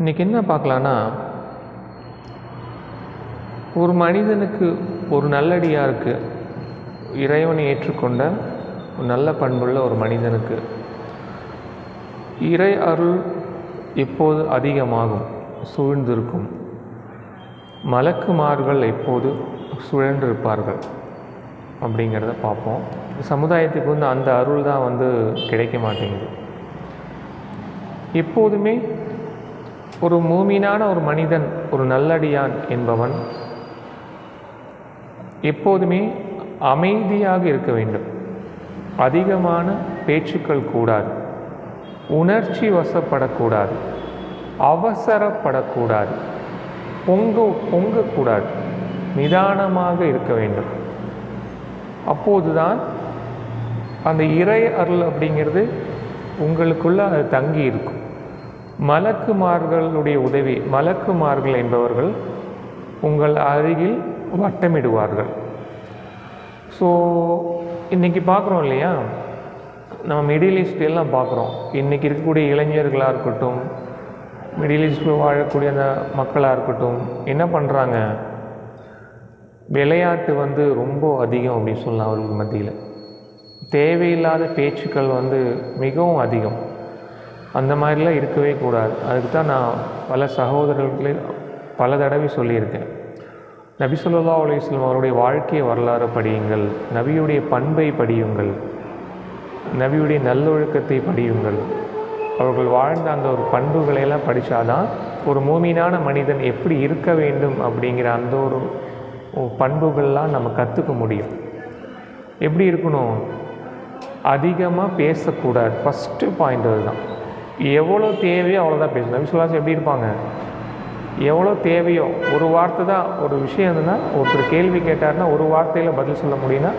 இன்றைக்கி என்ன பார்க்கலான்னா ஒரு மனிதனுக்கு ஒரு நல்லடியாருக்கு இறைவனை ஏற்றுக்கொண்ட ஒரு நல்ல பண்புள்ள ஒரு மனிதனுக்கு இறை அருள் எப்போது அதிகமாகும்? சூழ்ந்திருக்கும். மலக்குமார்கள் எப்போது சுழன்றிருப்பார்கள்? அப்படிங்கிறத பார்ப்போம். சமுதாயத்துக்கு வந்து அந்த அருள் தான் வந்து கிடைக்க மாட்டேங்குது. எப்போதுமே ஒரு மூமீனான ஒரு மனிதன் ஒரு நல்லடியான் என்பவன் எப்போதுமே அமைதியாக இருக்க வேண்டும். அதிகமான பேச்சுக்கள் கூடாது. உணர்ச்சி வசப்படக்கூடாது. அவசரப்படக்கூடாது. பொங்க பொங்கக்கூடாது. நிதானமாக இருக்க வேண்டும். அப்போதுதான் அந்த இறை அருள் அப்படிங்கிறது உங்களுக்குள்ள அது தங்கி இருக்கும் மலக்குமார்களுடைய உதவி மலக்குமார்கள் என்பவர்கள் உங்கள் அருகில் வட்டமிடுவார்கள். ஸோ இன்றைக்கி பார்க்குறோம் இல்லையா? நம்ம மிடில் ஈஸ்ட் எல்லாம் பார்க்குறோம். இன்றைக்கி இருக்கக்கூடிய இளைஞர்களாக இருக்கட்டும் மிடில் ஈஸ்டில் வாழக்கூடிய அந்த மக்களாக இருக்கட்டும் என்ன பண்ணுறாங்க விளையாட்டு வந்து ரொம்ப அதிகம் அப்படின்னு சொல்லலாம் அவர்கள் மத்தியில். தேவையில்லாத பேச்சுக்கள் வந்து மிகவும் அதிகம். அந்த மாதிரிலாம் இருக்கவே கூடாது. அதுக்கு தான் நான் பல சகோதரர்களே பல தடவை சொல்லியிருக்கேன். நபி சொல்லா அலிஸ்லாம் அவருடைய வாழ்க்கை வரலாறு படியுங்கள். நபியுடைய பண்பை படியுங்கள். நபியுடைய நல்லொழுக்கத்தை படியுங்கள். அவர்கள் வாழ்ந்த அந்த ஒரு பண்புகளையெல்லாம் படித்தாதான் ஒரு மூமீனான மனிதன் எப்படி இருக்க வேண்டும் அப்படிங்கிற அந்த ஒரு பண்புகள்லாம் நம்ம கற்றுக்க முடியும். எப்படி இருக்கணும்? அதிகமாக பேசக்கூடாது. ஃபஸ்ட்டு பாயிண்ட் அதுதான். எவ்வளோ தேவையோ அவ்வளோதான் பேசணும். நபிசுல்லாஸ் எப்படி இருப்பாங்க? எவ்வளோ தேவையோ ஒரு வார்த்தை தான் ஒரு விஷயம் இருந்ததுன்னா ஒருத்தர் கேள்வி கேட்டார்னா ஒரு வார்த்தையில் பதில் சொல்ல முடியும்னா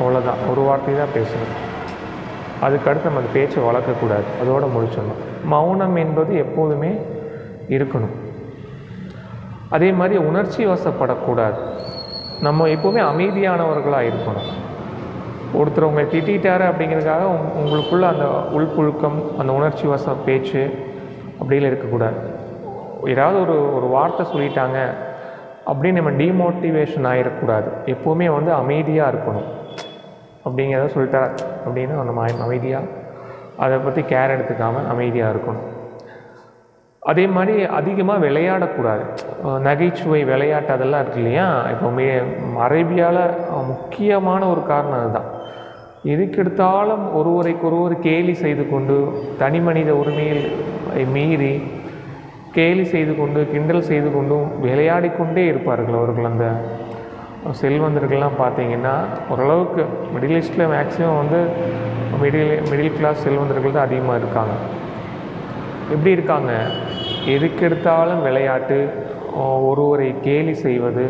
அவ்வளோதான் ஒரு வார்த்தை தான் பேசணும். அதுக்கடுத்து நம்ம அந்த பேச்சை வளர்க்கக்கூடாது. அதோடு முடிச்சிடணும். மௌனம் என்பது எப்போதுமே இருக்கணும். அதே மாதிரி உணர்ச்சி வசப்படக்கூடாது. நம்ம எப்போவுமே அமைதியானவர்களாக இருக்கணும். ஒருத்தர் உங்களை திட்டாரு அப்படிங்கிறதுக்காக உங் உங்களுக்குள்ள அந்த உள்புழுக்கம் அந்த உணர்ச்சி வச பேச்சு அப்படிலாம் இருக்கக்கூடாது. ஏதாவது ஒரு ஒரு வார்த்தை சொல்லிட்டாங்க அப்படின்னு நம்ம டிமோட்டிவேஷன் ஆகிடக்கூடாது எப்போவுமே வந்து அமைதியாக இருக்கணும். அப்படிங்கிறத சொல்லிட்டார் அப்படின்னு நம்ம அமைதியாக அதை பற்றி கேர் எடுத்துக்காமல் அமைதியாக இருக்கணும். அதே மாதிரி அதிகமாக விளையாடக்கூடாது. நகைச்சுவை விளையாட்டு அதெல்லாம் இருக்கு இல்லையா? இப்போ மே அரேபியாவில் முக்கியமான ஒரு காரணம் அதுதான். எதுக்கெடுத்தாலும் ஒருவரைக்கொருவர் கேலி செய்து கொண்டு தனி மனித உரிமையில் மீறி கேலி செய்து கொண்டு கிண்டல் செய்து கொண்டும் விளையாடி கொண்டே இருப்பார்கள் அவர்கள். அந்த செல்வந்தர்கள்லாம் பார்த்தீங்கன்னா ஓரளவுக்கு மிடில் ஈஸ்டில் மேக்ஸிமம் வந்து மிடில் மிடில் கிளாஸ் செல்வந்தர்கள் தான் அதிகமாக இருக்காங்க. எப்படி இருக்காங்க? எதுக்கெடுத்தாலும் விளையாட்டு ஒருவரை கேலி செய்வது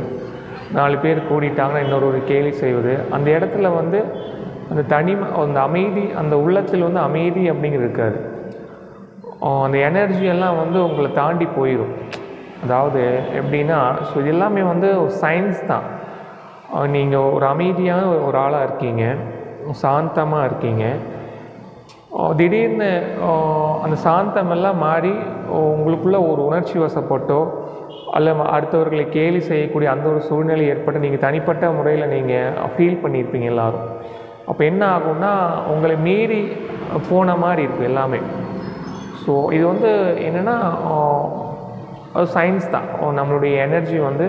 நாலு பேர் கூடிட்டாங்கன்னா இன்னொருவரை கேலி செய்வது அந்த இடத்துல வந்து அந்த தனிமை அந்த அமைதி அந்த உள்ளத்தில் வந்து அமைதி அப்படிங்கிறது இருக்காது. அந்த எனர்ஜியெல்லாம் வந்து உங்களை தாண்டி போயிடும் அதாவது எப்படின்னா ஸோ இது எல்லாமே வந்து சயின்ஸ் தான். நீங்கள் ஒரு அமைதியான ஒரு ஆளாக இருக்கீங்க சாந்தமாக இருக்கீங்க. திடீர்னு அந்த சாந்தமெல்லாம் மாறி உங்களுக்குள்ள ஒரு உணர்ச்சி வசப்பட்டோ அல்ல அடுத்தவர்களை கேலி செய்யக்கூடிய அந்த ஒரு சூழ்நிலை ஏற்பட்டு நீங்கள் தனிப்பட்ட முறையில் நீங்கள் ஃபீல் பண்ணியிருப்பீங்க எல்லோரும். அப்போ என்ன ஆகும்னா உங்களை மீறி போன மாதிரி இருக்கும் எல்லாமே. ஸோ இது வந்து என்னென்னா அது சயின்ஸ் தான். நம்மளுடைய எனர்ஜி வந்து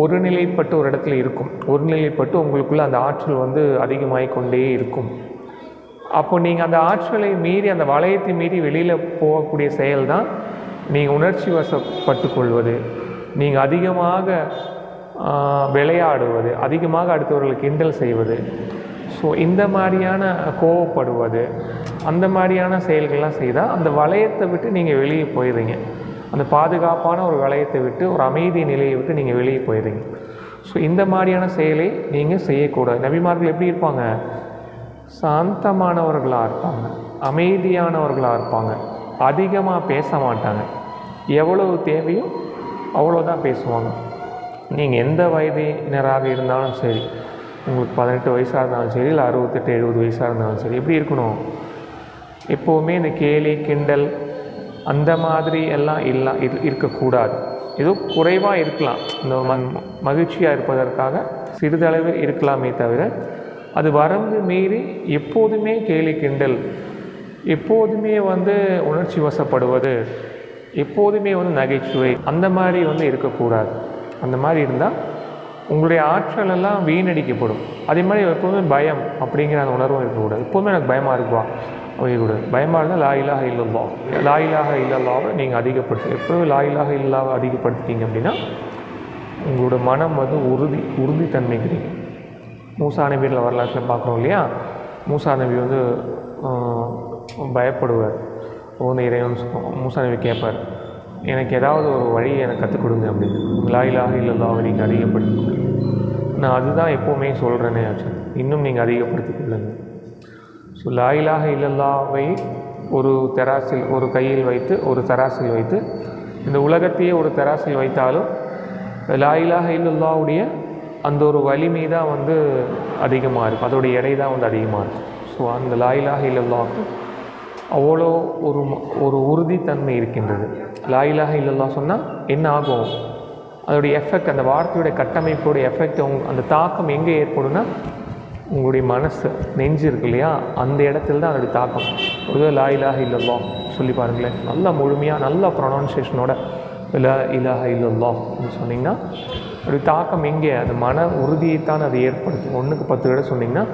ஒருநிலைப்பட்டு ஒரு இடத்துல இருக்கும். ஒருநிலைப்பட்டு உங்களுக்குள்ள அந்த ஆற்றல் வந்து அதிகமாகி கொண்டே இருக்கும். அப்போ நீங்கள் அந்த ஆற்றலை மீறி அந்த வளையத்தை மீறி வெளியில் போகக்கூடிய செயல் தான் நீங்கள் உணர்ச்சி வசப்பட்டு கொள்வது நீங்கள் அதிகமாக விளையாடுவது அதிகமாக அடுத்தவர்களை கிண்டல் செய்வது. ஸோ இந்த மாதிரியான கோவப்படுவது அந்த மாதிரியான செயல்கள்லாம் செய்தால் அந்த வளையத்தை விட்டு நீங்கள் வெளியே போயிடுறீங்க. அந்த பாதுகாப்பான ஒரு வளையத்தை விட்டு ஒரு அமைதி நிலையை விட்டு நீங்கள் வெளியே போயிடுறீங்க. ஸோ இந்த மாதிரியான செயலை நீங்கள் செய்யக்கூடாது. நபிமார்கள் எப்படி இருப்பாங்க? சாந்தமானவர்களாக இருப்பாங்க. அமைதியானவர்களாக இருப்பாங்க. அதிகமாக பேச மாட்டாங்க. எவ்வளவு தேவையோ அவ்வளோதான் பேசுவாங்க. நீங்கள் எந்த வயதினராக இருந்தாலும் சரி உங்களுக்கு பதினெட்டு வயசாக இருந்தாலும் சரி இல்லை அறுபத்தெட்டு எழுபது வயசாக இருந்தாலும் சரி எப்படி இருக்கணும். எப்போவுமே இந்த கேலி கிண்டல் அந்த மாதிரி எல்லாம் இல்லை இரு- இருக்கக்கூடாது. ஏதோ குறைவாக இருக்கலாம். இந்த ம மகிழ்ச்சியாக இருப்பதற்காக சிறிதளவு இருக்கலாமே தவிர அது வரம்பு மீறி எப்போதுமே கேலி கிண்டல் எப்போதுமே வந்து உணர்ச்சி வசப்படுவது எப்போதுமே வந்து நகைச்சுவை அந்த மாதிரி வந்து இருக்கக்கூடாது. அந்த மாதிரி இருந்தால் உங்களுடைய ஆற்றல் எல்லாம் வீணடிக்கப்படும். அதே மாதிரி எப்போதுமே பயம் அப்படிங்கிற அந்த உணர்வும் இருக்கக்கூடாது. எப்போதுமே எனக்கு பயமாக இருக்குவா? இருக்கக்கூடாது. பயமாக இருந்தால் லாயிலாக இல்லல்லா லா இல்லல்லாவை நீங்கள் அதிகப்படுத்து. எப்போதுமே லாயிலாக இலாஹ இல்லாவை அதிகப்படுத்திட்டீங்க அப்படின்னா உங்களோட மனம் வந்து உறுதி உறுதித்தன்மை கிடைக்கும். மூசா நபியில் வரலாற்றில் பார்க்குறோம் இல்லையா? மூசா நபி வந்து பயப்படுவார். வந்து இறைவன் மூசா நபி கேட்பார் எனக்கு ஏதாவது ஒரு வழியை எனக்கு கற்றுக் கொடுங்க அப்படின்னு. லாயிலாக இல்லல்லாவை நீங்கள் அதிகப்படுத்திக் நான் அதுதான் எப்போவுமே சொல்கிறேனே ஆச்சு இன்னும் நீங்கள் அதிகப்படுத்திக் கொள்ளுங்க. ஸோ லாயிலாக இல்லல்லாவை ஒரு தெராசில் ஒரு கையில் வைத்து ஒரு தராசில் வைத்து இந்த உலகத்தையே ஒரு தராசில் வைத்தாலும் லாயிலாக இல்லல்லாவுடைய அந்த ஒரு வலிமை தான் வந்து அதிகமாக இருக்கும். அதோடைய எடை தான் வந்து அதிகமாக இருக்கும். ஸோ அந்த லாயிலாக இல்லல்லாவுக்கு அவ்வளோ ஒரு ஒரு உறுதித்தன்மை இருக்கின்றது. லாயிலாக இல்லல்லா சொன்னால் என்ன ஆகும்? அதோடைய எஃபெக்ட் அந்த வார்த்தையோடைய கட்டமைப்போடைய எஃபெக்ட் அந்த தாக்கம் எங்கே ஏற்படும்னா உங்களுடைய மனசு நெஞ்சு இருக்கு இல்லையா? அந்த இடத்துல தான் அதோடைய தாக்கம். ஒரு லா இலாஹ இல்லல்லா சொல்லி பாருங்களேன். நல்லா முழுமையாக நல்ல ப்ரொனவுன்சியேஷனோட லா இலாஹ இல்லல்லா அப்படின்னு சொன்னிங்கன்னா அதோடைய தாக்கம் எங்கே? அந்த மன உறுதியைத்தான் அது ஏற்படுத்தும். ஒன்றுக்கு பத்து விட சொன்னிங்கன்னா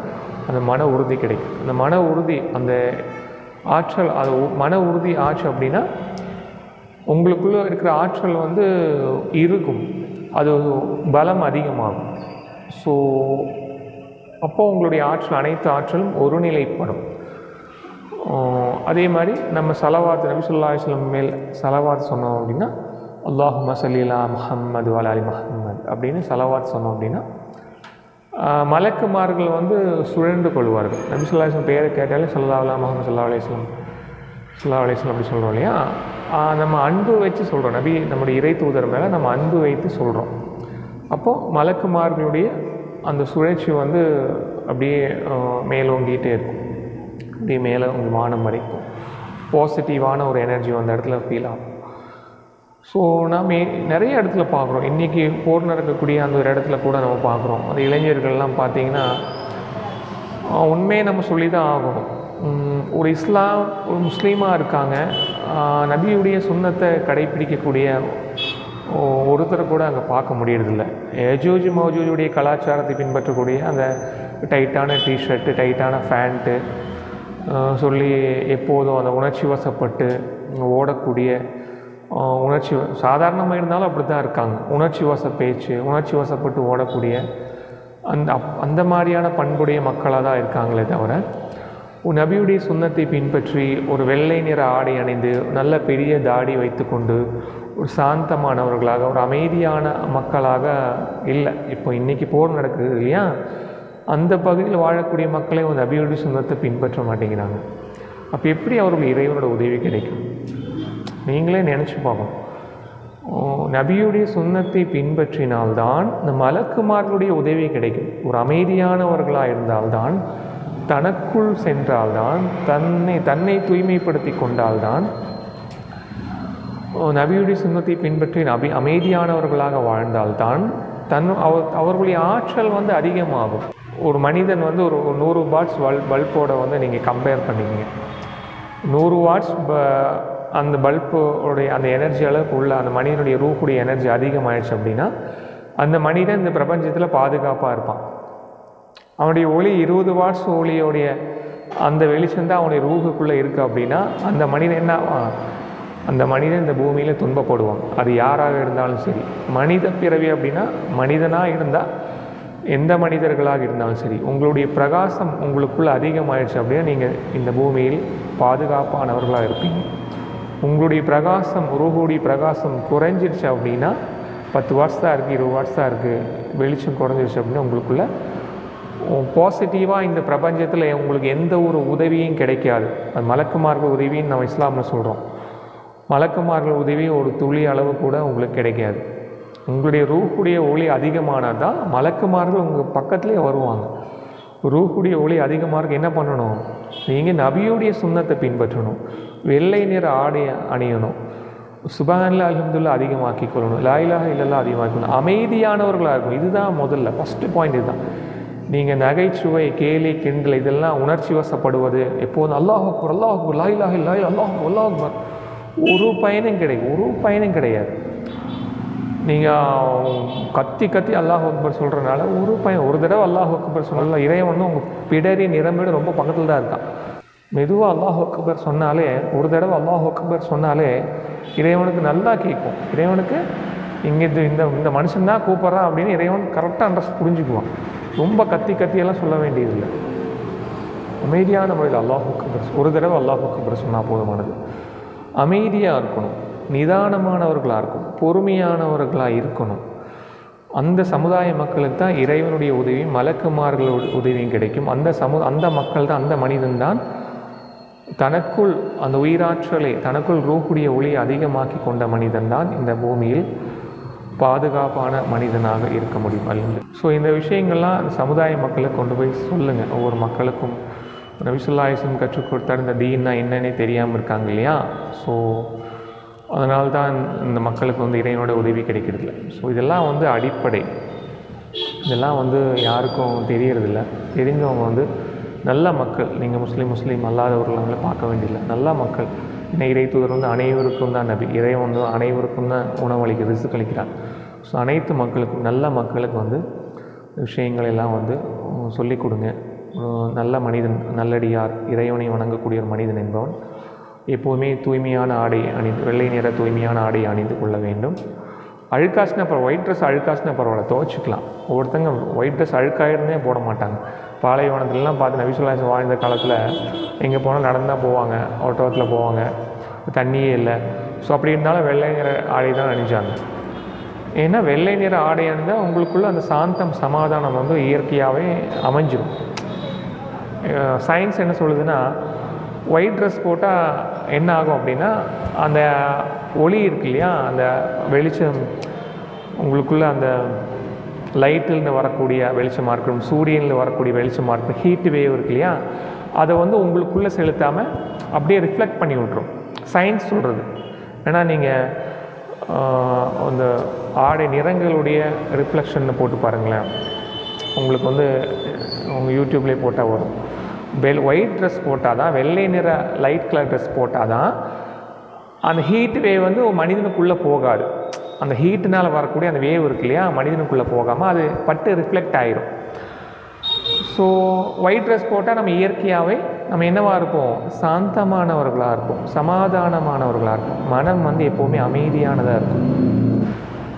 அந்த மன உறுதி கிடைக்கும். அந்த மன உறுதி அந்த ஆற்றல் அது உ- மன உறுதி ஆச்சு அப்படின்னா உங்களுக்குள்ளே இருக்கிற ஆற்றல் வந்து இருக்கும். அது பலம் அதிகமாகும். ஸோ அப்போ உங்களுடைய ஆற்றல் அனைத்து ஆற்றலும் ஒருநிலைப்படும். அதே மாதிரி நம்ம சலவாத் நபி சொல்லா மேல் சலவாத் சொன்னோம் அப்படின்னா அல்லாஹு மசலிலா முஹம்மது வலாலி முஹம்மது அப்படின்னு சலவாத் சொன்னோம் அப்படின்னா மலக்குமார்கள் வந்து சுழன்று கொள்வார்கள். நபி சொல்லா பேரை கேட்டாலே சொல்லாவலா முகமது சல்லா அலிஸ்லம் சல்லா அலிஸ்லம் அப்படி சொல்கிறோம் இல்லையா? நம்ம அன்பு வச்சு சொல்கிறோம் நபி நம்முடைய இறை தூதர் மேலே நம்ம அன்பு வைத்து சொல்கிறோம் அப்போது மலக்குமார்களுடைய அந்த சுழற்சி வந்து அப்படியே ஆஹ் மேலோங்கிட்டே இருக்கும். அப்படியே மேலே வானம் வரைக்கும். பாசிட்டிவான ஒரு எனர்ஜி அந்த இடத்துல ஃபீல் ஆகும். ஸோ நாம் நிறைய இடத்துல பார்க்குறோம். இன்றைக்கி போர் நடக்கக்கூடிய அந்த ஒரு இடத்துல கூட நம்ம பார்க்குறோம். அந்த இளைஞர்கள்லாம் பார்த்தீங்கன்னா உண்மையை நம்ம சொல்லி தான் ஆகணும் ஒரு இஸ்லாம் ஒரு முஸ்லீமாக இருக்காங்க. நபியுடைய சுண்ணத்தை கடைப்பிடிக்கக்கூடிய ஒருத்தரை கூட அங்கே பார்க்க முடியறதில்ல. ஏஜூஜ் மௌஜூஜுடைய கலாச்சாரத்தை பின்பற்றக்கூடிய அந்த டைட்டான டிஷர்ட்டு டைட்டான ஃபேண்ட்டு சொல்லி எப்போதும் அந்த உணர்ச்சி வசப்பட்டு ஓடக்கூடிய உணர்ச்சி சாதாரணமாக இருந்தாலும் அப்படி தான் இருக்காங்க. உணர்ச்சி வச பேச்சு உணர்ச்சி வசப்பட்டு ஓடக்கூடிய அந்த அப்- அந்த மாதிரியான பண்புடைய மக்களாக தான் இருக்காங்களே தவிர ஒரு நபியுடைய சுண்ணத்தை பின்பற்றி ஒரு வெள்ளை நிற ஆடை அணிந்து நல்ல பெரிய தாடி வைத்துக்கொண்டு ஒரு சாந்தமானவர்களாக ஒரு அமைதியான மக்களாக இல்லை. இப்போ இன்றைக்கி போர் நடக்குது இல்லையா? அந்த பகுதியில் வாழக்கூடிய மக்களே ஒரு நபியுடைய சுண்ணத்தை பின்பற்ற மாட்டேங்கிறாங்க. அப்போ எப்படி அவர்களுக்கு இறைவனோட உதவி கிடைக்கும்? நீங்களே நினச்சி பார்க்கணும். ஓ, நபியுடைய சுண்ணத்தை பின்பற்றினால்தான் இந்த மலக்குமார்களுடைய உதவி கிடைக்கும். ஒரு அமைதியானவர்களாக இருந்தால்தான் தனக்குள் சென்றால்தான் தன்னை தன்னை தூய்மைப்படுத்தி கொண்டால்தான் நபியுடைய சுண்ணத்தை பின்பற்றி நபி அமைதியானவர்களாக வாழ்ந்தால்தான் தன் அவர் அவர்களுடைய ஆற்றல் வந்து அதிகமாகும். ஒரு மனிதன் வந்து ஒரு ஒரு நூறு வாட்ஸ் பல் பல்போட வந்து நீங்கள் கம்பேர் பண்ணிக்கிங்க. நூறு வாட்ஸ் ப அந்த பல்போடைய அந்த எனர்ஜி அளவுக்கு உள்ள அந்த மனிதனுடைய ரூஹுடைய எனர்ஜி அதிகமாகிடுச்சு அப்படின்னா அந்த மனிதன் இந்த பிரபஞ்சத்தில் பாதுகாப்பாக இருப்பான். அவனுடைய ஒளி இருபது வாட்ஸ் ஒளியோடைய அந்த வெளிச்சம் தான் அவனுடைய ரூஹுக்குள்ளே இருக்குது அப்படின்னா அந்த மனிதன் என்ன அந்த மனிதன் இந்த பூமியில் துன்பப்படுவான். அது யாராக இருந்தாலும் சரி. மனித பிறவி அப்படின்னா மனிதனாக இருந்தால் எந்த மனிதர்களாக இருந்தாலும் சரி உங்களுடைய பிரகாசம் உங்களுக்குள்ளே அதிகமாயிடுச்சு அப்படின்னா நீங்கள் இந்த பூமியில் பாதுகாப்பானவர்களாக இருப்பீங்க. உங்களுடைய பிரகாசம் உருகுடைய பிரகாசம் குறைஞ்சிருச்சு அப்படின்னா பத்து வாட்ஸ் தான் இருக்குது இருபது வாட்ஸ் தான் இருக்குது வெளிச்சம் குறைஞ்சிருச்சு அப்படின்னா உங்களுக்குள்ள பாசிட்டிவாக இந்த பிரபஞ்சத்தில் உங்களுக்கு எந்த ஒரு உதவியும் கிடைக்காது. அது மலக்குமார்கள் உதவின்னு நம்ம இஸ்லாமில் சொல்கிறோம் மலக்குமார்கள் உதவி ஒரு துளி அளவு கூட உங்களுக்கு கிடைக்காது. உங்களுடைய ரூஹுடைய ஒளி அதிகமானால் தான் மலக்குமார்கள் உங்கள் பக்கத்துலேயே வருவாங்க. ரூஹுடைய ஒளி அதிகமாக என்ன பண்ணணும்? நீங்கள் நபியுடைய சுண்ணத்தை பின்பற்றணும். வெள்ளை நிற ஆடை அணியணும். சுபஹான்ல அலமதுல்லா அதிகமாக்கி கொள்ளணும். லாயிலாக இல்லல்லா அதிகமாக்கணும் அமைதியானவர்களாக இருக்கும் இதுதான் முதல்ல ஃபஸ்ட்டு பாயிண்ட் இதுதான். நீங்கள் நகைச்சுவை கேலி கிண்டல் இதெல்லாம் உணர்ச்சி வசப்படுவது எப்போதும் அல்லாஹ் அக்பர் அல்லாஹ் அக்பர் லாயிலாக இல்லாய் அல்லாஹ் அக்பர், அல்லாஹ் அக்பர். ஒரு பயனும் கிடையாது ஒரு பயனும் கிடையாது. நீங்கள் கத்தி கத்தி அல்லாஹ் அக்பர் சொல்கிறனால ஒரு பயன் ஒரு தடவை அல்லாஹ் அக்பர் சொன்னால இறைவன் வந்து உங்கள் பிடரி நிரம்பிடு ரொம்ப பக்கத்தில் தான் இருக்கான். மெதுவாக அல்லாஹ் அக்பர் சொன்னாலே ஒரு தடவை அல்லாஹ் அக்பர் சொன்னாலே இறைவனுக்கு நல்லா கேட்கும். இறைவனுக்கு இங்கே இது இந்த இந்த மனுஷன் தான் கூப்பிட்றான் அப்படின்னு இறைவன் கரெக்டாக அண்டர்ஸ் புரிஞ்சுக்குவான். ரொம்ப கத்தி கத்தியெல்லாம் சொல்ல வேண்டியதில்லை. அமைதியான முறையில் அல்லாஹ் அக்பர் ஒரு தடவை அல்லாஹ் அக்பர் சொன்னால் போதுமானது. அமைதியாக இருக்கணும். நிதானமானவர்களாக இருக்கும் பொறுமையானவர்களாக இருக்கணும். அந்த சமுதாய மக்களுக்கு தான் இறைவனுடைய உதவியும் மலக்குமார்களோட உதவியும் கிடைக்கும். அந்த சமு அந்த மக்கள் தான் அந்த மனிதன் தான் தனக்குள் அந்த உயிராற்றலை தனக்குள் ரூஹுடைய ஒளியை அதிகமாக்கி கொண்ட மனிதன் தான் இந்த பூமியில் பாதுகாப்பான மனிதனாக இருக்க முடியும். அல்லது ஸோ இந்த விஷயங்கள்லாம் அந்த சமுதாய மக்களை கொண்டு போய் சொல்லுங்கள் ஒவ்வொரு மக்களுக்கும். நபிசுல்லாயுசம் கற்றுக் கொடுத்தார் இந்த தீன்னா என்னன்னே தெரியாமல் இருக்காங்க இல்லையா? ஸோ அதனால தான் இந்த மக்களுக்கு வந்து இறைவனோட உதவி கிடைக்கிறதில்ல. ஸோ இதெல்லாம் வந்து அடிப்படை. இதெல்லாம் வந்து யாருக்கும் தெரியறதில்ல. தெரிஞ்சவங்க வந்து நல்ல மக்கள். நீங்கள் முஸ்லீம் முஸ்லீம் அல்லாதவர்களை பார்க்க வேண்டியதில்லை. நல்ல மக்கள். ஏன்னா இறை தூதர் வந்து அனைவருக்கும் தான் நபி. இறைவன் வந்து அனைவருக்கும் தான் உணவளிக்க ரிசு கழிக்கிறார் ஸோ அனைத்து மக்களுக்கும் நல்ல மக்களுக்கு வந்து விஷயங்கள் எல்லாம் வந்து சொல்லிக் கொடுங்க. நல்ல மனிதன் நல்லடியார் இறைவனை வணங்கக்கூடிய ஒரு மனிதன் என்பவன் எப்போவுமே தூய்மையான ஆடை அணிந்து வெள்ளை நிற தூய்மையான ஆடை அணிந்து கொள்ள வேண்டும். அழுக்காசுனா பரவாயில்ல ஒயிட் ட்ரெஸ் அழுக்காசுனா பரவாயில்ல துவச்சிக்கலாம். ஒவ்வொருத்தங்க ஒயிட் ட்ரெஸ் அழுக்காயிருந்தே போட மாட்டாங்க. பாலைவனத்துலலாம் பார்த்து நபிசுல்லாசம் வாழ்ந்த காலத்தில் எங்கே போனால் நடந்து தான் போவாங்க ஆட்டோத்தில் போவாங்க தண்ணியே இல்லை. ஸோ அப்படி இருந்தாலும் வெள்ளை நிற ஆடை தான் அணிஞ்சாங்க. ஏன்னா வெள்ளை நிற ஆடை அணிந்தால் உங்களுக்குள்ள அந்த சாந்தம் சமாதானம் வந்து இயற்கையாகவே அமைஞ்சிடும் சயின்ஸ் என்ன சொல்லுதுன்னா ஒயிட் ட்ரெஸ் போட்டால் என்ன ஆகும் அப்படின்னா அந்த ஒளி இருக்கு இல்லையா? அந்த வெளிச்சம் உங்களுக்குள்ள அந்த லைட்டில்னு வரக்கூடிய வெளிச்சமாக இருக்கட்டும் சூரியனில் வரக்கூடிய வெளிச்சமாக இருக்கட்டும் ஹீட் வேவ் இருக்கு இல்லையா? அதை வந்து உங்களுக்குள்ளே செலுத்தாமல் அப்படியே ரிஃப்ளெக்ட் பண்ணி விட்ரும் சயின்ஸ் சொல்கிறது ஏன்னா நீங்கள் அந்த ஆடை நிறங்களுடைய ரிஃப்ளெக்ஷன் போட்டு பாருங்களேன். உங்களுக்கு வந்து உங்கள் யூடியூப்லேயே போட்டால் வரும். வெல் ஒயிட் ட்ரெஸ் போட்டால் தான் வெள்ளை நிற லைட் கலர் ட்ரெஸ் போட்டால் தான் அந்த ஹீட் வேவ் வந்து ஒரு மனிதனுக்குள்ளே போகாது. அந்த ஹீட்டுனால் வரக்கூடிய அந்த வேவ் இருக்கு இல்லையா? மனிதனுக்குள்ளே போகாமல் அது பட்டு ரிஃப்ளெக்ட் ஆயிரும். ஸோ ஒயிட் ட்ரெஸ் போட்டால் நம்ம இயற்கையாகவே நம்ம என்னவாக இருப்போம்? சாந்தமானவர்களாக இருப்போம். சமாதானமானவர்களாக இருப்போம். மனம் வந்து எப்போவுமே அமைதியானதாக இருக்கும்.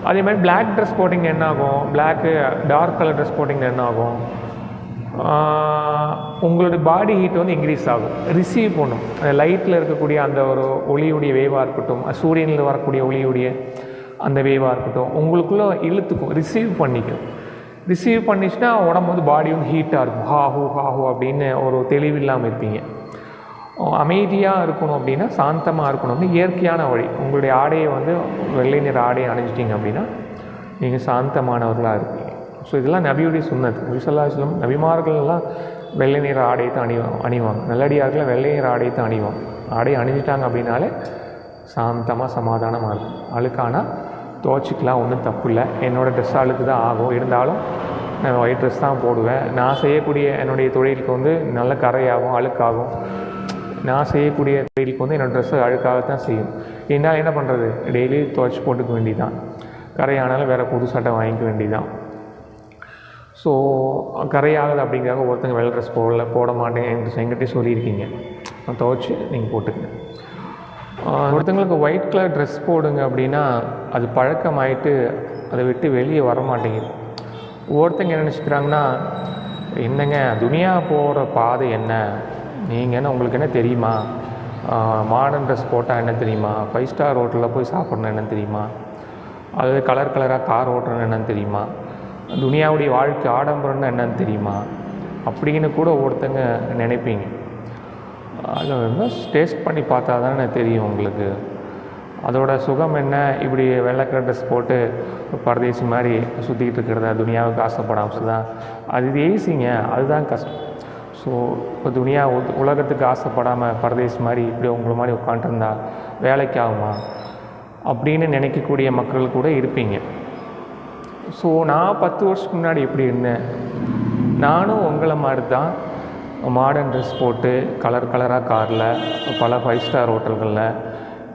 அதே மாதிரி பிளாக் ட்ரெஸ் போட்டிங்க என்ன ஆகும்? பிளாக்கு டார்க் கலர் ட்ரெஸ் போட்டிங்க என்ன ஆகும்? உங்களுடைய பாடி ஹீட் வந்து இன்க்ரீஸ் ஆகும். ரிசீவ் பண்ணும். லைட்டில் இருக்கக்கூடிய அந்த ஒரு ஒளியுடைய வேவாக இருக்கட்டும் சூரியனில் வரக்கூடிய ஒளியுடைய அந்த வேவாக இருக்கட்டும் உங்களுக்குள்ளே இழுத்துக்கும் ரிசீவ் பண்ணிக்கும். ரிசீவ் பண்ணிச்சுன்னா உடம்பு வந்து பாடி வந்து ஹீட்டாக இருக்கும். ஹா ஹூ ஹா ஹூ அப்படின்னு ஒரு தெளிவு இல்லாமல் இருப்பீங்க அமைதியாக இருக்கணும் அப்படின்னா சாந்தமாக இருக்கணும் வந்து இயற்கையான வழி. உங்களுடைய ஆடையை வந்து வெள்ளை நிற ஆடையை அணிஞ்சிட்டிங்க அப்படின்னா நீங்கள் சாந்தமானவர்களாக இருப்பீங்க. ஸோ இதெல்லாம் நபியுடைய சுன்னத். நபிசல்லாஸ்லம் நபிமார்கள்லாம் வெள்ளை நிற ஆடையை தான் அணிவாங்க அணிவாங்க. நல்லடியார்கள் வெள்ளை நிற ஆடையை தான் அணிவாங்க. ஆடையை அணிஞ்சிட்டாங்க அப்படின்னாலே சாந்தமாக சமாதானமாக இருக்கும். அழுக்கானா துவைச்சிக்கலாம் ஒன்றும் தப்பு இல்லை என்னோடய ட்ரெஸ் அழுக்கு தான் ஆகும். இருந்தாலும் நான் ஒயிட் ட்ரெஸ் தான் போடுவேன். நான் செய்யக்கூடிய என்னுடைய தொழிலுக்கு வந்து நல்ல கரையாகும் அழுக்காகும் நான் செய்யக்கூடிய தொழிலுக்கு வந்து என்னோடய ட்ரெஸ்ஸு அழுக்காகத்தான் செய்யும். என்னால் என்ன பண்ணுறது டெய்லி துவைச்சி போட்டுக்க வேண்டியதான் கரையானாலும் வேறு புது சட்டை வாங்கிக்க வேண்டியதான் ஸோ கரையாகுது அப்படிங்கிறத ஒருத்தங்க வெள்ளை ட்ரெஸ் போடல போட மாட்டேன் என்கிட்ட எங்கிட்டே சொல்லியிருக்கீங்க. துவைச்சி நீங்கள் போட்டுக்கங்க. ஒருத்தங்களுக்கு ஒயிட் கலர் ட்ரெஸ் போடுங்க அப்படின்னா அது பழக்கமாயிட்டு அதை விட்டு வெளியே வர மாட்டேங்குது. ஒவ்வொருத்தங்க என்ன நினச்சிக்கிறாங்கன்னா என்னங்க துனியா போகிற பாதை என்ன? நீங்கள் என்ன உங்களுக்கு என்ன தெரியுமா? மாடர்ன் ட்ரெஸ் போட்டால் என்ன தெரியுமா? ஃபைவ் ஸ்டார் ஹோட்டலில் போய் சாப்பிட்ணும் என்ன தெரியுமா? அது கலர் கலராக கார் ஓட்டுறன்னு என்னன்னு தெரியுமா? துனியாவுடைய வாழ்க்கை ஆடம்பரம்னா என்னன்னு தெரியுமா? அப்படின்னு கூட ஒருத்தங்க நினைப்பீங்க. அதை வந்து டேஸ்ட் பண்ணி பார்த்தா தானே தெரியும் உங்களுக்கு. அதோட சுகம் என்ன? இப்படி வெள்ளைக்கலர் ட்ரெஸ் போட்டு பரதேசி மாதிரி சுற்றிக்கிட்டு இருக்கிறதா? துனியாவுக்கு ஆசைப்படாமல் தான் அது இது ஈஸிங்க அதுதான் கஷ்டம். ஸோ இப்போ துனியா உலகத்துக்கு ஆசைப்படாமல் பரதேசி மாதிரி இப்படி உங்களை மாதிரி உட்காந்துருந்தா வேலைக்கு ஆகுமா? அப்படின்னு நினைக்கக்கூடிய மக்கள் கூட இருப்பீங்க. ஸோ நான் பத்து வருஷத்துக்கு முன்னாடி எப்படி இருந்தேன்? நானும் உங்களை மாதிரி தான் மாடர்ன் ட்ரெஸ் போட்டு கலர் கலராக காரில் பல ஃபைவ் ஸ்டார் ஹோட்டல்களில்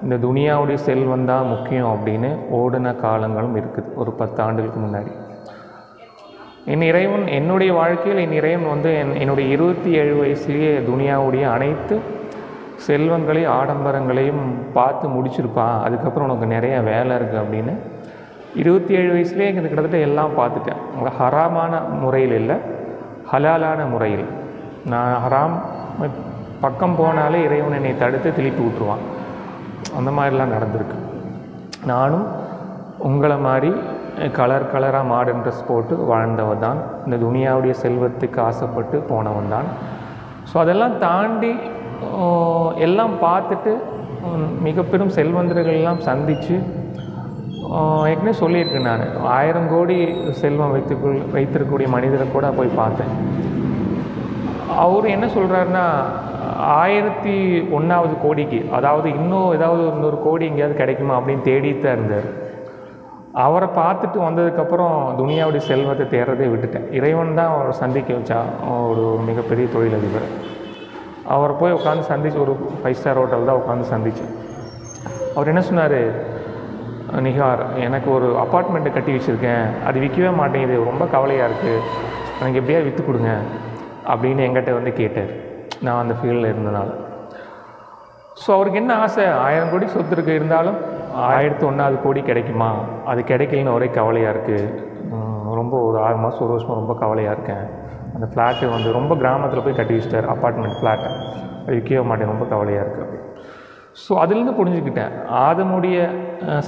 இந்த துனியாவுடைய செல்வம் தான் முக்கியம் அப்படின்னு ஓடின காலங்களும் இருக்குது ஒரு பத்து ஆண்டுகளுக்கு முன்னாடி. என் இறைவன் என்னுடைய வாழ்க்கையில் என் இறைவன் வந்து என் என்னுடைய இருபத்தி ஏழு வயசுலேயே துனியாவுடைய அனைத்து செல்வங்களையும் ஆடம்பரங்களையும் பார்த்து முடிச்சிருப்பா அதுக்கப்புறம் உனக்கு நிறைய வேலை இருக்குது அப்படின்னு இருபத்தி ஏழு வயசுலேயே இது கிட்டத்தட்ட எல்லாம் பார்த்துட்டேன். உங்களை ஹராமான முறையில் இல்லை. ஹலாலான முறையில். நான் ஹராம் பக்கம் போனாலே இறைவன் என்னை தடுத்து திருப்பி விட்டுருவான் அந்த மாதிரிலாம் நடந்திருக்கு. நானும் உங்களை மாதிரி கலர் கலராக மாடர்ன் ட்ரெஸ் போட்டு வாழ்ந்தவன் தான். இந்த துனியாவுடைய செல்வத்துக்கு ஆசைப்பட்டு போனவன் தான். ஸோ அதெல்லாம் தாண்டி எல்லாம் பார்த்துட்டு மிகப்பெரும் மிக பெரும் செல்வந்தர்கள்லாம் சந்தித்து ஏற்கனவே சொல்லியிருக்கேன் நான். ஆயிரம் கோடி செல்வம் வைத்துக்குள் வைத்திருக்கக்கூடிய மனிதரை கூட போய் பார்த்தேன். அவர் என்ன சொல்கிறாருன்னா ஆயிரத்தி ஒன்றாவது கோடிக்கு அதாவது இன்னும் ஏதாவது இன்னொரு கோடி எங்கேயாவது கிடைக்குமா அப்படின்னு தேடிட்டு தான் இருந்தார். அவரை பார்த்துட்டு வந்ததுக்கப்புறம் துனியாவுடைய செல்வத்தை தேடுறதே விட்டுட்டேன். இறைவன் தான் அவரை சந்திக்க வச்சா ஒரு ஒரு மிகப்பெரிய தொழிலதிபர். அவரை போய் உட்காந்து சந்திச்சு ஒரு ஃபைவ் ஸ்டார் ஹோட்டல் தான் உட்காந்து சந்திச்சேன். அவர் என்ன சொன்னார் நிகார் எனக்கு ஒரு அப்பார்ட்மெண்ட்டு கட்டி வச்சுருக்கேன். அது விற்கவே மாட்டேங்குது. ரொம்ப கவலையாக இருக்குது எனக்கு எப்படியா விற்று கொடுங்க? அப்படின்னு எங்கிட்ட வந்து கேட்டார். நான் அந்த ஃபீல்டில் இருந்தனால. ஸோ அவருக்கு என்ன ஆசை? ஆயிரம் கோடி சொத்து இருக்கு. இருந்தாலும் ஆயிரத்து ஒன்றாவது கோடி கிடைக்குமா? அது கிடைக்கலன்னு ஒரே கவலையாக இருக்குது ரொம்ப ஒரு ஆறு மாதம் ஒரு வருஷமாக ரொம்ப கவலையாக இருக்கேன். அந்த ஃப்ளாட்டு வந்து ரொம்ப கிராமத்தில் போய் கட்டி வச்சிட்டார். அப்பார்ட்மெண்ட் ஃப்ளாட்டை அது விற்கவே மாட்டேன் ரொம்ப கவலையாக இருக்குது அப்படி ஸோ அதுலேருந்து புரிஞ்சுக்கிட்டேன். ஆதமுடைய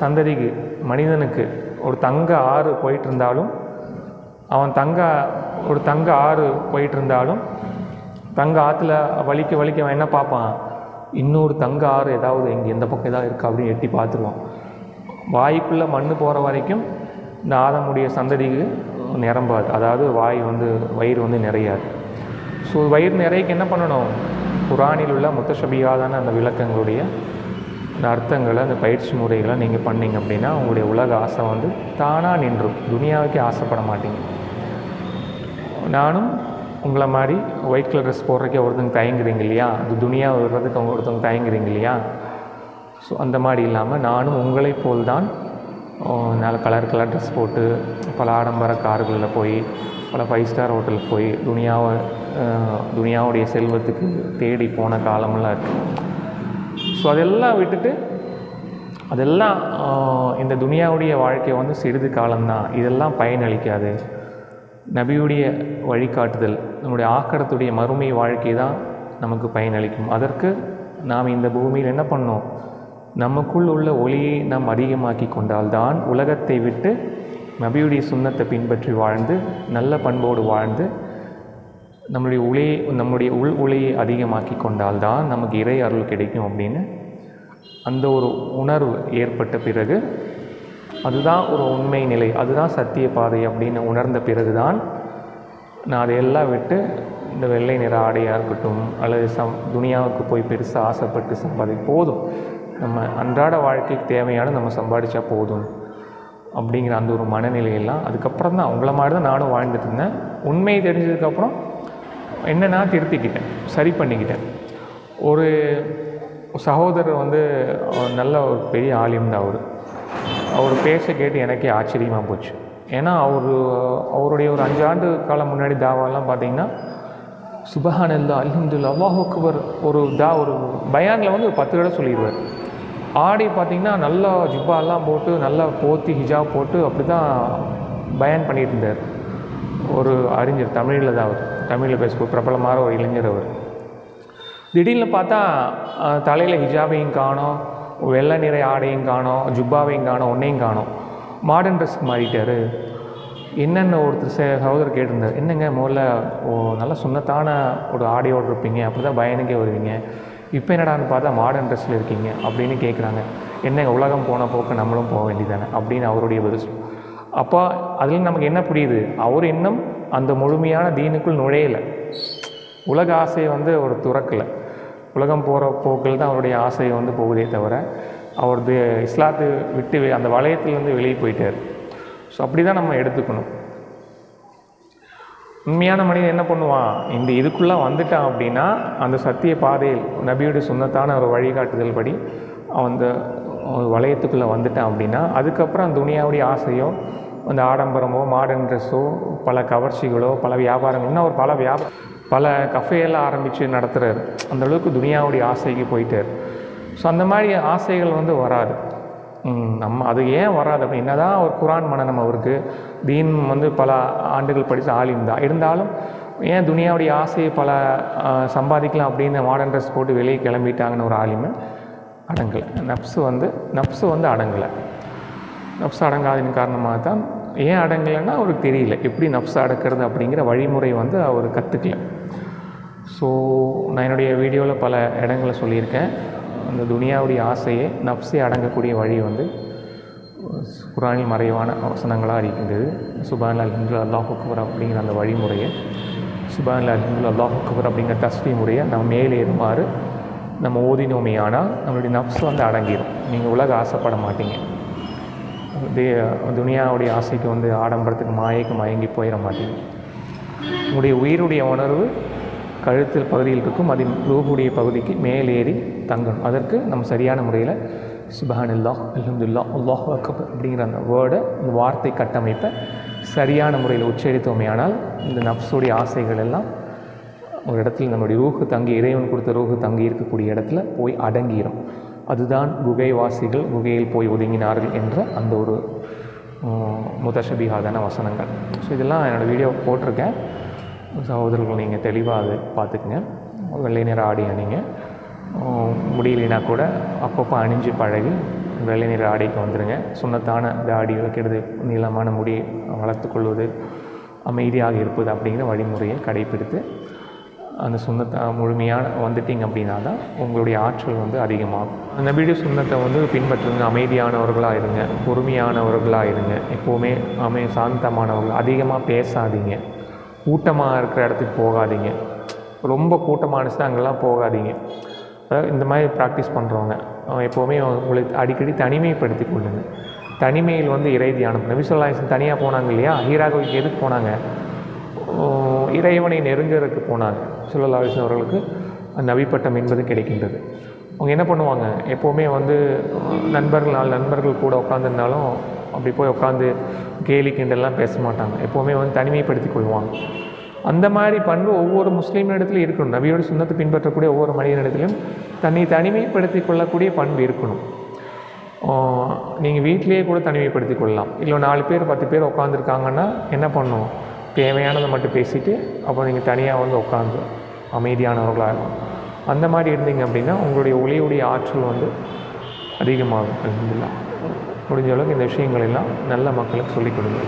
சந்ததிக்கு மனிதனுக்கு ஒரு தங்க ஆறு போயிட்டு இருந்தாலும் அவன் தங்க ஒரு தங்க ஆறு போயிட்டு இருந்தாலும் தங்க ஆற்றுல வலிக்க வலிக்க அவன் என்ன பார்ப்பான்? இன்னொரு தங்க ஆறு ஏதாவது இங்கே எந்த பக்கம் ஏதாவது இருக்கா அப்படின்னு எட்டி பார்த்துருவான். வாய்க்குள்ளே மண் போகிற வரைக்கும் இந்த ஆதமுடைய சந்ததிக்கு நிரம்பாது அதாவது வாய் வந்து வயிறு வந்து நிறையாது. ஸோ வயிறு நிறையக்கு என்ன பண்ணணும்? குரானில் உள்ள முத்தஷபியாதான அந்த விளக்கங்களுடைய அந்த அர்த்தங்களை அந்த பயிற்சி முறைகளை நீங்கள் பண்ணிங்க அப்படின்னா உங்களுடைய உலக ஆசை வந்து தானாக நின்றும். துனியாவுக்கே ஆசைப்பட மாட்டீங்க. நானும் உங்களை மாதிரி ஒயிட் கலர் ட்ரெஸ் போடுறதுக்கே ஒருத்தங்க தயங்குறீங்க இல்லையா? அது துனியா விடுறதுக்கு அவங்க ஒருத்தவங்க தயங்குறீங்க இல்லையா? ஸோ அந்த மாதிரி இல்லாமல் நானும் உங்களை போல் தான் நல்ல கலர் கலர் ட்ரெஸ் போட்டு பல ஆடம்பர கார்களில் போய் பல ஃபைவ் ஸ்டார் ஹோட்டலுக்கு போய் துனியாவை துனியாவுடைய செல்வத்துக்கு தேடி போன காலமெல்லாம் இருக்குது ஸோ அதெல்லாம் விட்டுட்டு அதெல்லாம் இந்த துனியாவுடைய வாழ்க்கை வந்து சிறிது காலம்தான். இதெல்லாம் பயனளிக்காது. நபியுடைய வழிகாட்டுதல் நம்முடைய ஆக்கடத்துடைய மறுமை வாழ்க்கை தான் நமக்கு பயனளிக்கும். அதற்கு நாம் இந்த பூமியில் என்ன பண்ணோம்? நமக்குள் உள்ள ஒளியை நாம் அதிகமாக்கி கொண்டால்தான் உலகத்தை விட்டு நபியுடைய சுண்ணத்தை பின்பற்றி வாழ்ந்து நல்ல பண்போடு வாழ்ந்து நம்முடைய ஒளியை நம்முடைய உள் ஒளியை அதிகமாக்கி கொண்டால்தான் நமக்கு இறை அருள் கிடைக்கும் அப்படின்னு அந்த ஒரு உணர்வு ஏற்பட்ட பிறகு அதுதான் ஒரு உண்மை நிலை அதுதான் சத்திய பாதை அப்படின்னு உணர்ந்த பிறகு தான் நான் அதையெல்லாம் விட்டு இந்த வெள்ளை நிற ஆடையாக இருக்கட்டும் அல்லது சம் துனியாவுக்கு போய் பெருசாக ஆசைப்பட்டு சம்பாதி போதும். நம்ம அன்றாட வாழ்க்கைக்கு தேவையான நம்ம சம்பாதிச்சா போதும் அப்படிங்கிற அந்த ஒரு மனநிலையெல்லாம் அதுக்கப்புறம் தான் அவங்கள மாதிரி தான் நானும் வாழ்ந்துட்டு இருந்தேன். உண்மையை தெரிஞ்சதுக்கப்புறம் என்னென்னா திருத்திக்கிட்டேன் சரி பண்ணிக்கிட்டேன். ஒரு சகோதரர் வந்து நல்ல ஒரு பெரிய ஆலிம் தான் அவர். அவர் பேச கேட்டு எனக்கே ஆச்சரியமாக போச்சு. ஏன்னா அவர் அவருடைய ஒரு அஞ்சு ஆண்டு காலம் முன்னாடி தாவாலாம் பார்த்தீங்கன்னா சுபஹானல்லா அல்ஹம்துல்லா அல்லாஹ் அக்பர் ஒரு தா ஒரு பயானில் வந்து ஒரு பத்து தடவை சொல்லிடுவார் ஆடி பார்த்திங்கன்னா நல்லா ஜிப்பாலாம் போட்டு நல்லா போத்தி ஹிஜாப் போட்டு அப்படி தான் பயான் பண்ணிட்டு இருந்தார். ஒரு அறிஞர் தமிழில் தான் அவர். தமிழில் பேசக்கூடிய பிரபலமான ஒரு இளைஞர் அவர். திடீர்னு பார்த்தா தலையில் ஹிஜாபையும் காணோம் வெள்ளை நிறை ஆடையும் காணோம் ஜுப்பாவையும் காணோம் ஒன்றையும் காணோம். மாடர்ன் ட்ரெஸ்க்கு மாறிட்டார். என்னென்ன ஒருத்தர் சகோதரர் கேட்டிருந்தார். என்னங்க முதல்ல ஓ நல்ல சுண்ணத்தான ஒரு ஆடையோடு இருப்பீங்க அப்படி தான் பயனுக்கே வருவீங்க. இப்போ என்னடான்னு பார்த்தா மாடர்ன் ட்ரெஸ்ஸில் இருக்கீங்க அப்படின்னு கேட்குறாங்க என்னங்க உலகம் போன போக்கு நம்மளும் போக வேண்டியதானே அப்படின்னு அவருடைய பதில் அப்போ அதில் நமக்கு என்ன புரியுது? அவர் இன்னும் அந்த முழுமையான தீனுக்குள் நுழையலை. உலக ஆசையை வந்து அவர் துறக்கலை. உலகம் போகிற போக்கில் தான் அவருடைய ஆசையை வந்து போகுதே தவிர அவரது இஸ்லாத்தை விட்டு அந்த வளையத்துலேருந்து வெளியே போயிட்டார். ஸோ அப்படி தான் நம்ம எடுத்துக்கணும். உண்மையான மனிதன் என்ன பண்ணுவான்? இந்த இதுக்குள்ளே வந்துட்டான் அப்படின்னா அந்த சத்திய பாதையில் நபியுடைய சுண்ணத்தான ஒரு வழிகாட்டுதல் படி அந்த வளையத்துக்குள்ளே வந்துட்டான் அப்படின்னா அதுக்கப்புறம் அந்த துணியாவுடைய ஆசையோ அந்த ஆடம்பரமோ மாடர்ன் ட்ரெஸ்ஸோ பல கவர்ச்சிகளோ பல வியாபாரங்கள் இன்னும் ஒரு பல வியாபா பல கஃபேயெல்லாம் ஆரம்பித்து நடத்துகிறார் அந்த அளவுக்கு துனியாவுடைய ஆசைக்கு போயிட்டார். ஸோ அந்த மாதிரி ஆசைகள் வந்து வராது. நம்ம அது ஏன் வராது அப்படின்னா தான் ஒரு குரான் மனநம் அவருக்கு தீன் வந்து பல ஆண்டுகள் படித்த ஆலிம் தான் இருந்தாலும் ஏன் துனியாவுடைய ஆசையை பல சம்பாதிக்கலாம் அப்படின்னு மாடர்ன் ட்ரெஸ் போட்டு வெளியே கிளம்பிட்டாங்கன்னு ஒரு ஆலிமை அடங்கலை. நப்ஸு வந்து நப்ஸு வந்து அடங்கலை. நப்ஸ் அடங்காததின் காரணமாக தான் ஏன் அடங்கலைன்னா அவருக்கு தெரியல. எப்படி நப்ஸ் அடக்கிறது அப்படிங்கிற வழிமுறை வந்து அவர் கற்றுக்கல ஸோ நான் என்னுடைய வீடியோவில் பல இடங்களை சொல்லியிருக்கேன். அந்த துனியாவுடைய ஆசையை நப்ஸை அடங்கக்கூடிய வழி வந்து குரானில் மறைவான வசனங்களாக இருக்கின்றது. சுபான் அல்ஹம்து அல்லாஹுக்குவர் அப்படிங்கிற அந்த வழிமுறையை சுபான் அல்ஹம்து அல்லாஹுக்குவர் அப்படிங்கிற தஸ்வி முறையை நம்ம மேலேறுமாறு நம்ம ஓதினோமையானால் நம்மளுடைய நப்ஸ் வந்து அடங்கிடும் நீங்கள் உலக ஆசைப்பட மாட்டீங்க. துனியாவுடைய ஆசைக்கு வந்து ஆடம்பரத்துக்கு மாயைக்கு மயங்கி போயிட மாட்டேங்குது உங்களுடைய உயிருடைய உணர்வு கழுத்தில் பகுதியில் இருக்கும் அதன் ரூபுடைய பகுதிக்கு மேலேறி தங்கணும். அதற்கு நம்ம சரியான முறையில் சுபஹானில்லா அல்ஹம்துல்லா அல்லாஹ் அக்பர் அப்படிங்கிற அந்த வேர்டை இந்த வார்த்தை கட்டமைப்பை சரியான முறையில் உச்சரித்தோமேயானால் இந்த நப்ஸுடைய ஆசைகள் எல்லாம் ஒரு இடத்துல நம்முடைய ரூஹு தங்கி இறைவன் கொடுத்த ரூஹு தங்கி இருக்கக்கூடிய இடத்துல போய் அடங்கிடும் அதுதான் குகைவாசிகள் குகையில் போய் ஒதுங்கினார்கள் என்ற அந்த ஒரு முதஷபிகாதான வசனங்கள். ஸோ இதெல்லாம் என்னோடய வீடியோ போட்டிருக்கேன். சகோதரர்கள் நீங்கள் தெளிவாக அதை பார்த்துக்குங்க. வெள்ளை நிற ஆடை அணிங்க. முடியலைனா கூட அப்பப்போ அணிஞ்சு பழகி வெள்ளை நிற ஆடைக்கு வந்துடுங்க சுண்ணத்தான தாடி வைக்கிறது நீளமான முடியை வளர்த்து கொள்வது அமைதியாக இருப்பது அப்படிங்கிற வழிமுறையை கடைப்பிடித்து அந்த சுண்ணத்தை முழுமையான வந்துட்டீங்க அப்படின்னா தான் உங்களுடைய ஆற்றல் வந்து அதிகமாகும். அந்த வீடியோ சுண்ணத்தை வந்து பின்பற்றுங்க. அமைதியானவர்களாக இருங்க பொறுமையானவர்களாக இருங்க எப்போவுமே அமை சாந்தமானவர்கள். அதிகமாக பேசாதீங்க. கூட்டமாக இருக்கிற இடத்துக்கு போகாதீங்க. ரொம்ப கூட்டமானுச்சுன்னா அங்கெல்லாம் போகாதீங்க. அதாவது இந்த மாதிரி ப்ராக்டிஸ் பண்ணுறவங்க எப்போவுமே உங்களுக்கு அடிக்கடி தனிமைப்படுத்தி கொள்ளுங்க. தனிமையில் வந்து இறை தியானம் நபிசுல்லாசன் தனியாக போனாங்க இல்லையா? ஹீராகோவிக்கு எதுக்கு போனாங்க? இறைவனை நெருங்குறதுக்கு போனாங்க. சுல்லா அவர்களுக்கு அந்த நபிப்பட்டம் என்பது கிடைக்கின்றது. அவங்க என்ன பண்ணுவாங்க? எப்போவுமே வந்து நண்பர்கள் நாலு நண்பர்கள் கூட உட்காந்துருந்தாலும் அப்படி போய் உட்காந்து கேலி கிண்டெல்லாம் பேச மாட்டாங்க. எப்போவுமே வந்து தனிமைப்படுத்தி கொள்வாங்க. அந்த மாதிரி பண்பு ஒவ்வொரு முஸ்லீம் இடத்துலையும் இருக்கணும். நபியோட சுண்ணத்தை பின்பற்றக்கூடிய ஒவ்வொரு மனிதனிடத்திலும் தன்னை தனிமைப்படுத்தி கொள்ளக்கூடிய பண்பு இருக்கணும். நீங்கள் வீட்டிலேயே கூட தனிமைப்படுத்தி கொள்ளலாம். இல்லை நாலு பேர் பத்து பேர் உட்காந்துருக்காங்கன்னா என்ன பண்ணுவோம் தேவையானதை மட்டும் பேசிவிட்டு அப்போ நீங்கள் தனியாக வந்து உட்காந்து அமைதியானவர்களாக இருக்கும் அந்த மாதிரி இருந்தீங்க அப்படின்னா உங்களுடைய ஒளியுடைய ஆற்றல் வந்து அதிகமாகும் அல்ஹம்துலில்லாஹ். முடிஞ்ச அளவுக்கு இந்த விஷயங்கள் எல்லாம் நல்ல மக்களுக்கு சொல்லிக் கொடுங்க.